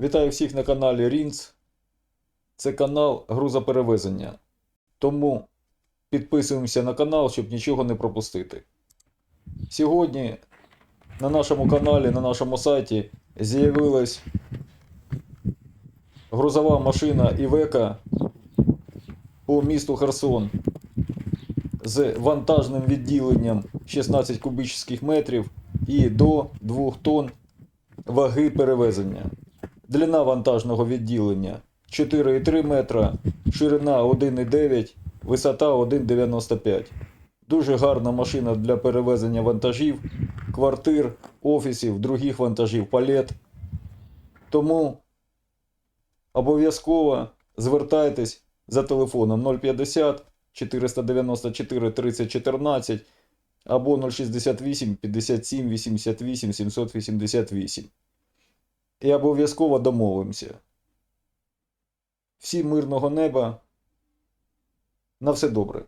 Вітаю всіх на каналі Рінц. Це канал грузоперевезення. Тому підписуємося на канал, щоб нічого не пропустити. Сьогодні на нашому каналі, на нашому сайті з'явилась грузова машина Івека по місту Херсон з вантажним відділенням 16 кубічних метрів і до 2 тонн ваги перевезення. Длина вантажного відділення 4,3 метра, ширина 1,9, висота 1,95. Дуже гарна машина для перевезення вантажів, квартир, офісів, других вантажів, палет. Тому обов'язково звертайтесь за телефоном 050 494 30 14 або 068 57 88 788. І обов'язково домовимося. Всім мирного неба. На все добре.